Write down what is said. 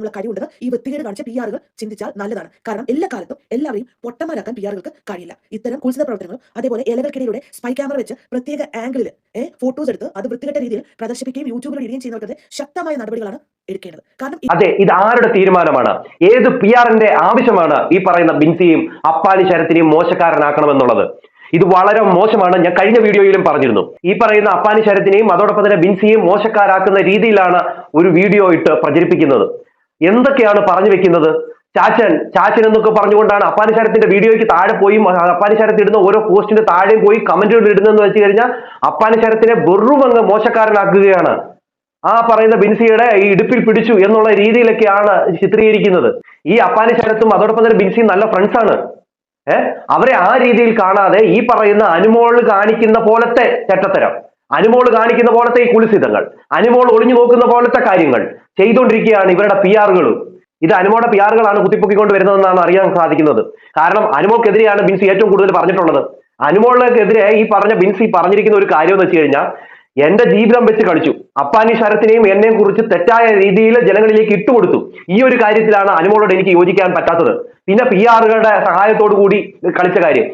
നമ്മളെ കഴിവുണ്ടെന്ന് ഈ വൃത്തികേട് കാണിച്ച പി ആറുകൾ ചിന്തിച്ചാൽ നല്ലതാണ്. കാരണം എല്ലാ കാലത്തും എല്ലാവരെയും പൊട്ടന്മാരാക്കാൻ പി ആറുകൾക്ക് കഴിയില്ല. ഇത്തരം കുൽസിത പ്രവർത്തനങ്ങളും അതേപോലെ ഇലകൾക്കിടയിലൂടെ സ്പൈ ക്യാമറ വെച്ച് പ്രത്യേക ആംഗിളിൽ ഫോട്ടോസ് എടുത്ത് അത് വൃത്തികെട്ട രീതിയിൽ പ്രദർശിപ്പിക്കുകയും യൂട്യൂബിൽ ഇടുകയും ചെയ്യുന്നവർക്കെതിരെ ശക്തമായ നടപടികളാണ് എടുക്കേണ്ടത്. കാരണം അതെ ഇത് ആരുടെ തീരുമാനമാണ്? ഏത് പി ആറിന്റെ ആവശ്യമാണ് ഈ പറയുന്ന ബിൻസിയും അപ്പാലി ശരത്തിനെയും മോശക്കാരനാക്കണമെന്നുള്ളത്? ഇത് വളരെ മോശമാണ്. ഞാൻ കഴിഞ്ഞ വീഡിയോയിലും പറഞ്ഞിരുന്നു. ഈ പറയുന്ന അപ്പാനി ശരത്തിനെയും അതോടൊപ്പം തന്നെ ബിൻസിയെയും മോശക്കാരാക്കുന്ന രീതിയിലാണ് ഒരു വീഡിയോ ഇട്ട് പ്രചരിപ്പിക്കുന്നത്. എന്തൊക്കെയാണ് പറഞ്ഞു വെക്കുന്നത്? ചാച്ചൻ ചാച്ചൻ എന്നൊക്കെ പറഞ്ഞുകൊണ്ടാണ് അപ്പാനി ശരത്തിന്റെ വീഡിയോയ്ക്ക് താഴെ പോയി അപ്പാനി ശരത്ത് ഇടുന്ന ഓരോ പോസ്റ്റിന്റെ താഴെയും പോയി കമന്റുകൾ ഇടുന്നതെന്ന് വെച്ച് കഴിഞ്ഞാൽ അപ്പാനി ശരത്തിനെ വെറും അങ്ങ് മോശക്കാരനാക്കുകയാണ്. ആ പറയുന്ന ബിൻസിയുടെ ഈ ഇടുപ്പിൽ പിടിച്ചു എന്നുള്ള രീതിയിലൊക്കെയാണ് ചിത്രീകരിക്കുന്നത്. ഈ അപ്പാനി ശരത്തും അതോടൊപ്പം തന്നെ ബിൻസിയും നല്ല ഫ്രണ്ട്സ് ആണ്. ഏഹ് അവരെ ആ രീതിയിൽ കാണാതെ ഈ പറയുന്ന അനുമോൾ കാണിക്കുന്ന പോലത്തെ ചെറ്റത്തരം അനുമോൾ കാണിക്കുന്ന പോലത്തെ ഈ കുളിസിതങ്ങൾ അനുമോൾ ഒളിഞ്ഞു നോക്കുന്ന പോലത്തെ കാര്യങ്ങൾ ചെയ്തുകൊണ്ടിരിക്കുകയാണ് ഇവരുടെ പി ആറുകളും ഇത് അനുമോടെ പി ആറുകളാണ് കുത്തിപ്പൊക്കിക്കൊണ്ട് വരുന്നതെന്നാണ് അറിയാൻ സാധിക്കുന്നത്. കാരണം അനുമോക്കെതിരെയാണ് ബിൻസി ഏറ്റവും കൂടുതൽ പറഞ്ഞിട്ടുള്ളത്. അനുമോളിനെതിരെ ഈ പറഞ്ഞ ബിൻസി പറഞ്ഞിരിക്കുന്ന ഒരു കാര്യം എന്ന് വെച്ച് കഴിഞ്ഞാൽ എന്റെ ജീവിതം വെച്ച് കളിച്ചു. അപ്പാനി ശരത്തിനെയും എന്നെയും കുറിച്ച് തെറ്റായ രീതിയിൽ ജനങ്ങളിലേക്ക് ഇട്ടുകൊടുത്തു ഈ ഒരു കാര്യത്തിലാണ് അനുമോളോട് എനിക്ക് യോജിക്കാൻ പറ്റാത്തത്. പിന്നെ പി ആറുകളുടെ സഹായത്തോടു കൂടി കളിച്ച കാര്യം.